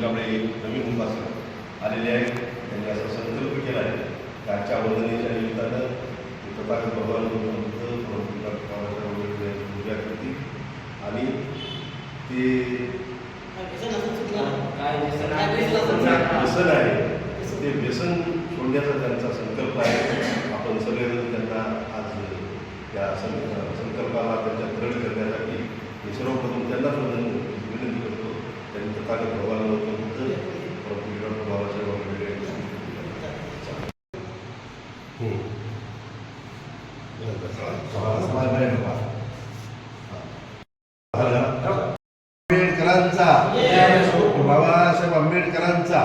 कांबळे नवीन उपासक आलेले आहेत. त्यांनी असा संकल्प केला आहे की आजच्या वंदनेच्या निमित्तानं तथागत भगवान पूजा करतील. आणि ते व्यसन आहे. ते व्यसन सोडण्याचा त्यांचा संकल्प आहे. आपण सगळेजण त्यांना आज या सं संकल्पाला त्यांच्या दृढ करण्यासाठी मी सर्वप्रथम त्यांनाच वंदन विनंती करतो. त्यांनी तथागत भगवान गौतम बुद्ध प्रभू बाबासाहेब आंबेडकर आंबेडकरांचा. बाबासाहेब आंबेडकरांचा.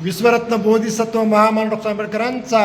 विश्वरत्न बोधिसत्व महामान डॉक्टर आंबेडकरांचा.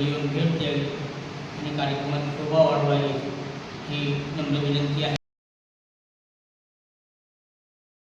येऊन भेट द्यावी. आणि कार्यक्रमात शोभा वाढवावी ही नम्र विनंती आहे.